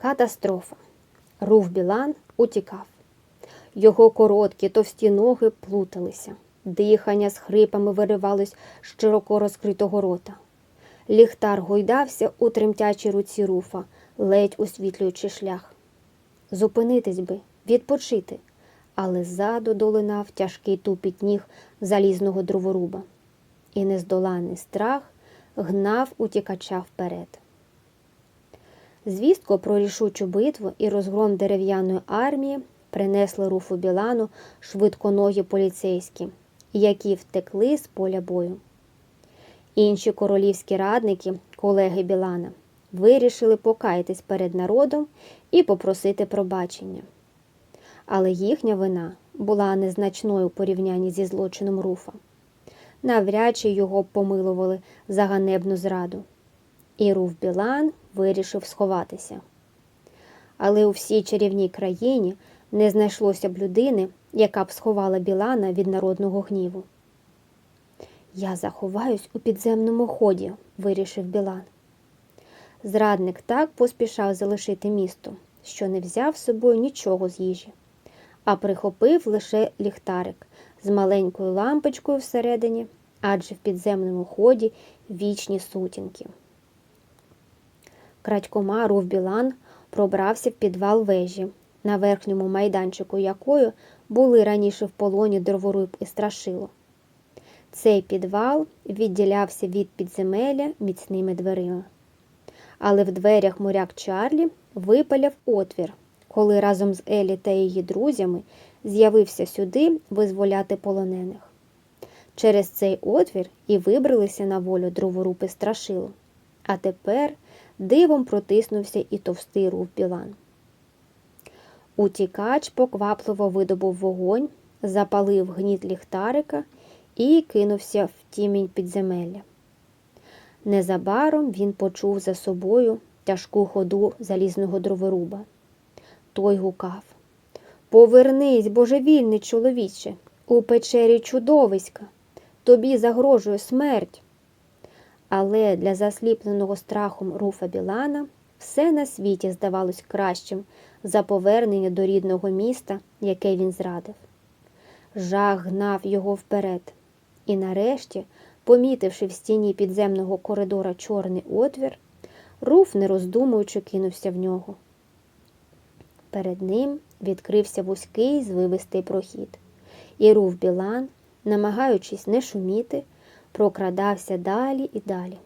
Катастрофа. Рув Білан утікав. Його короткі, товсті ноги плуталися. Дихання з хрипами виривалось з широко розкритого рота. Ліхтар гойдався у тремтячій руці руфа, ледь освітлюючи шлях. Зупинитись би, відпочити, але ззаду долинав тяжкий тупіт ніг залізного дроворуба. І нездоланий страх гнав утікача вперед. Звістку про рішучу битву і розгром дерев'яної армії принесли руфу Білану швидконогі поліцейські, які втекли з поля бою. Інші королівські радники, колеги Білана, вирішили покаятись перед народом і попросити пробачення. Але їхня вина була незначною у порівнянні зі злочином руфа. Навряд чи його помилували за ганебну зраду. І Руф Білан вирішив сховатися. Але у всій чарівній країні не знайшлося б людини, яка б сховала Білана від народного гніву. Я заховаюсь у підземному ході, вирішив Білан. Зрадник так поспішав залишити місто, що не взяв з собою нічого з їжі, а прихопив лише ліхтарик з маленькою лампочкою всередині, адже в підземному ході вічні сутінки. Крадькома Рув Білан пробрався в підвал вежі, на верхньому майданчику якої були раніше в полоні дроворуб і страшило. Цей підвал відділявся від підземелля міцними дверима. Але в дверях моряк Чарлі випаляв отвір, коли разом з Елі та її друзями з'явився сюди визволяти полонених. Через цей отвір і вибралися на волю дроворупи страшило. А тепер дивом протиснувся і товстий рув Білан. Утікач поквапливо видобув вогонь, запалив гніт ліхтарика і кинувся в тімінь підземелля. Незабаром він почув за собою тяжку ходу залізного дроворуба. Той гукав Повернись, божевільний чоловіче, у печері чудовиська, тобі загрожує смерть. Але для засліпленого страхом руфа Білана все на світі здавалось кращим за повернення до рідного міста, яке він зрадив. Жах гнав його вперед, і нарешті, помітивши в стіні підземного коридора чорний отвір, руф, не роздумуючи, кинувся в нього. Перед ним відкрився вузький звивистий прохід, і руф Білан, намагаючись не шуміти, прокрадався далі і далі.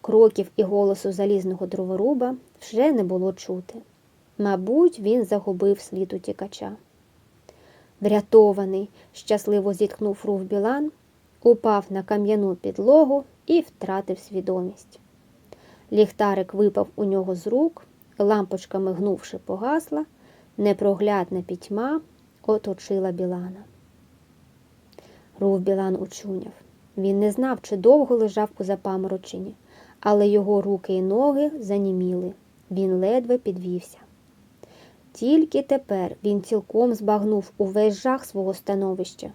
Кроків і голосу залізного дроворуба вже не було чути. Мабуть, він загубив слід утікача. Врятований, щасливо зітхнув рув Білан, упав на кам'яну підлогу і втратив свідомість. Ліхтарик випав у нього з рук, лампочка мигнувши, погасла, непроглядна пітьма оточила Білана. Рув Білан учуняв. Він не знав, чи довго лежав у запамороченні, але його руки і ноги заніміли. Він ледве підвівся. Тільки тепер він цілком збагнув увесь жах свого становища.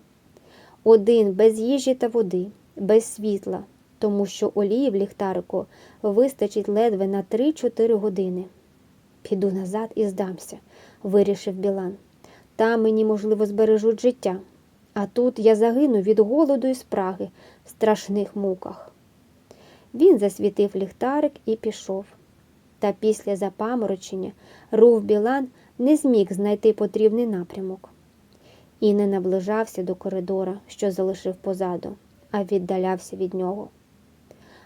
Один без їжі та води, без світла, тому що олії в ліхтарику вистачить ледве на 3-4 години. Піду назад і здамся, вирішив Білан. Там мені, можливо, збережуть життя, а тут я загину від голоду і спраги в страшних муках. Він засвітив ліхтарик і пішов. Та після запаморочення рув Білан не зміг знайти потрібний напрямок і не наближався до коридора, що залишив позаду, а віддалявся від нього.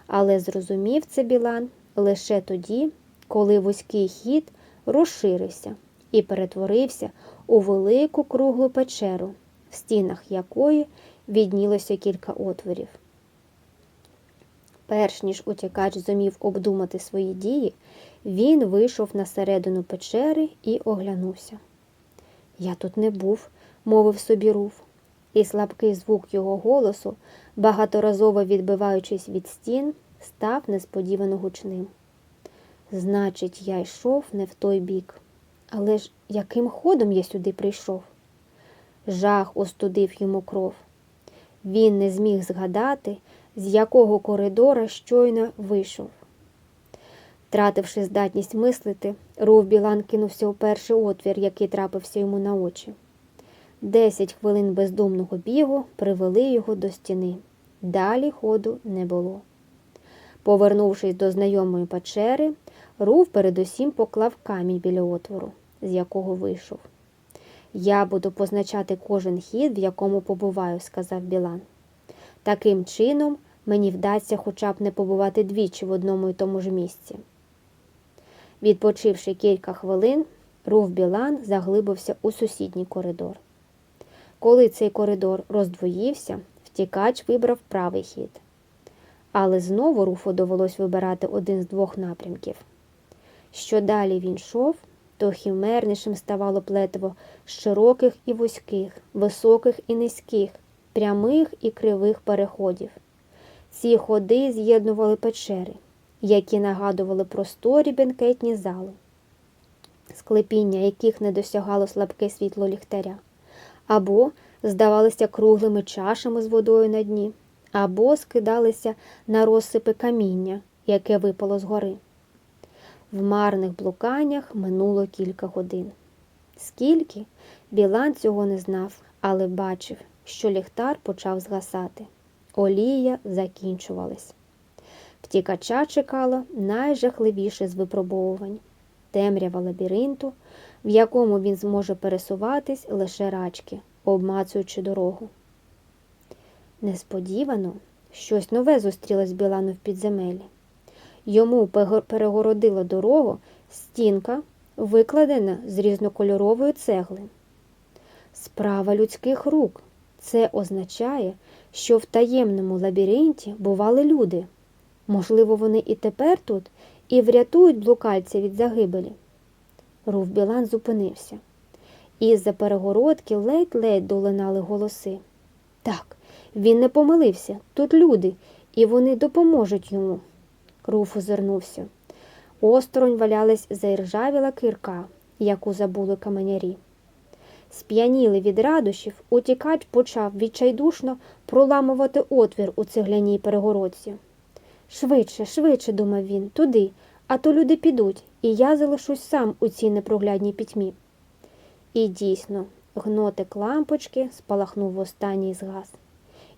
Але зрозумів це Білан лише тоді, коли вузький хід розширився і перетворився у велику круглу печеру, в стінах якої віднілося кілька отворів. Перш ніж утікач зумів обдумати свої дії, він вийшов на середину печери і оглянувся. Я тут не був, мовив собі руф, і слабкий звук його голосу, багаторазово відбиваючись від стін, став несподівано гучним. Значить, я йшов не в той бік. Але ж яким ходом я сюди прийшов? Жах остудив йому кров. Він не зміг згадати, з якого коридора щойно вийшов. Втративши здатність мислити, Рув Білан кинувся у перший отвір, який трапився йому на очі. Десять хвилин бездумного бігу привели його до стіни. Далі ходу не було. Повернувшись до знайомої печери, Рув передусім поклав камінь біля отвору, з якого вийшов. Я буду позначати кожен хід, в якому побуваю, сказав Білан. Таким чином мені вдасться хоча б не побувати двічі в одному і тому ж місці. Відпочивши кілька хвилин, Рув Білан заглибився у сусідній коридор. Коли цей коридор роздвоївся, втікач вибрав правий хід. Але знову Руфу довелось вибирати один з двох напрямків. Що далі він йшов, то хімернішим ставало плетиво широких і вузьких, високих і низьких, прямих і кривих переходів. Ці ходи з'єднували печери, які нагадували просторі бенкетні зали, склепіння яких не досягало слабке світло ліхтаря, або здавалися круглими чашами з водою на дні, або скидалися на розсипи каміння, яке випало з гори. В марних блуканнях минуло кілька годин. Скільки Білан цього не знав, але бачив, що ліхтар почав згасати. Олія закінчувалась. Втікача чекало найжахливіше з випробовувань темрява лабіринту, в якому він зможе пересуватись лише рачки, обмацуючи дорогу. Несподівано щось нове зустрілось Білану в підземелі. Йому перегородила дорогу стінка, викладена з різнокольорової цегли. Справа людських рук. Це означає, що в таємному лабіринті бували люди. Можливо, вони і тепер тут і врятують блукальця від загибелі. Рув Білан зупинився. Із-за перегородки ледь-ледь долинали голоси. Так, він не помилився. Тут люди, і вони допоможуть йому. Руф озирнувся. Осторонь валялась заіржавіла кирка, яку забули каменярі. Сп'яніли від радощів, утікач почав відчайдушно проламувати отвір у цегляній перегородці. Швидше, швидше, думав він, туди, а то люди підуть, і я залишусь сам у цій непроглядній пітьмі. І дійсно, гнотик лампочки спалахнув останній згас,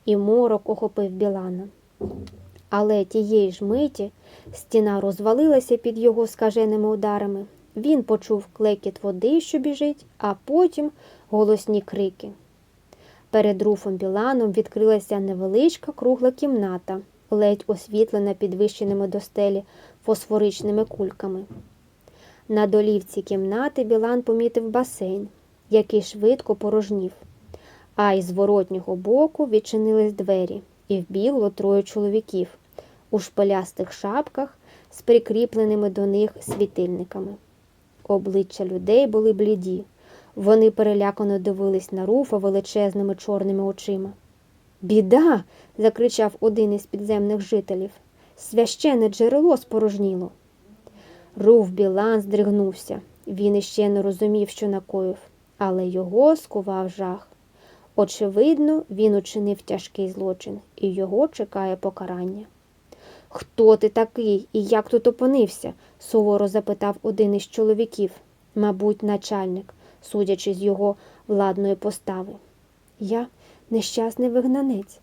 і морок охопив Білана. Але тієї ж миті стіна розвалилася під його скаженими ударами. Він почув клекіт води, що біжить, а потім голосні крики. Перед руфом Біланом відкрилася невеличка кругла кімната, ледь освітлена підвищеними до стелі фосфоричними кульками. На долівці кімнати Білан помітив басейн, який швидко порожнів, а із зворотнього боку відчинились двері, і вбігло троє чоловіків у шпилястих шапках з прикріпленими до них світильниками. Обличчя людей були бліді. Вони перелякано дивились на руфа величезними чорними очима. Біда. закричав один із підземних жителів. Священне джерело спорожніло. Руф Білан здригнувся. Він іще не розумів, що накоїв, але його скував жах. Очевидно, він учинив тяжкий злочин, і його чекає покарання. Хто ти такий і як тут опинився? суворо запитав один із чоловіків, мабуть, начальник, судячи з його владної постави. Я нещасний вигнанець.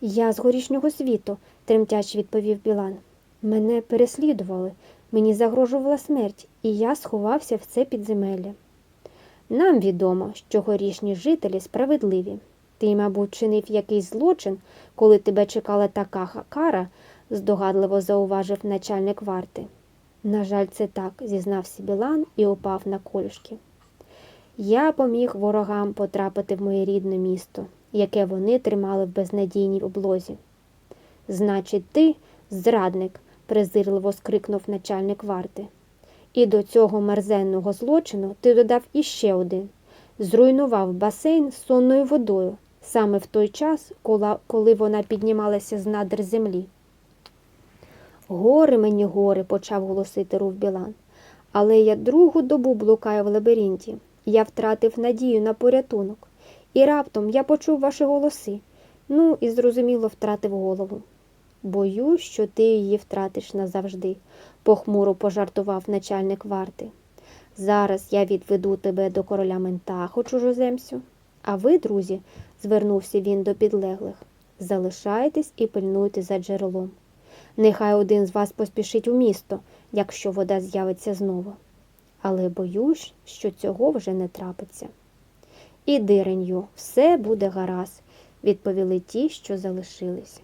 Я з горішнього світу, тремтяче відповів Білан. Мене переслідували, мені загрожувала смерть, і я сховався в це підземелля. Нам відомо, що горішні жителі справедливі. Ти, мабуть, чинив якийсь злочин, коли тебе чекала така кара, здогадливо зауважив начальник варти. На жаль, це так, зізнався Білан і упав на колюшки. Я поміг ворогам потрапити в моє рідне місто, яке вони тримали в безнадійній облозі. Значить, ти, зрадник, презирливо скрикнув начальник варти. І до цього мерзенного злочину ти додав іще один зруйнував басейн сонною водою саме в той час, коли вона піднімалася з надр землі. Гори мені гори, почав голосити Рув Білан. Але я другу добу блукаю в лабіринті. Я втратив надію на порятунок. І раптом я почув ваші голоси. Ну і зрозуміло втратив голову. Боюсь, що ти її втратиш назавжди, похмуро пожартував начальник варти. Зараз я відведу тебе до короля Ментаху, чужоземцю. А ви, друзі, звернувся він до підлеглих, залишайтесь і пильнуйте за джерелом. Нехай один з вас поспішить у місто, якщо вода з'явиться знову. Але боюсь, що цього вже не трапиться. І диренью, все буде гаразд, відповіли ті, що залишились.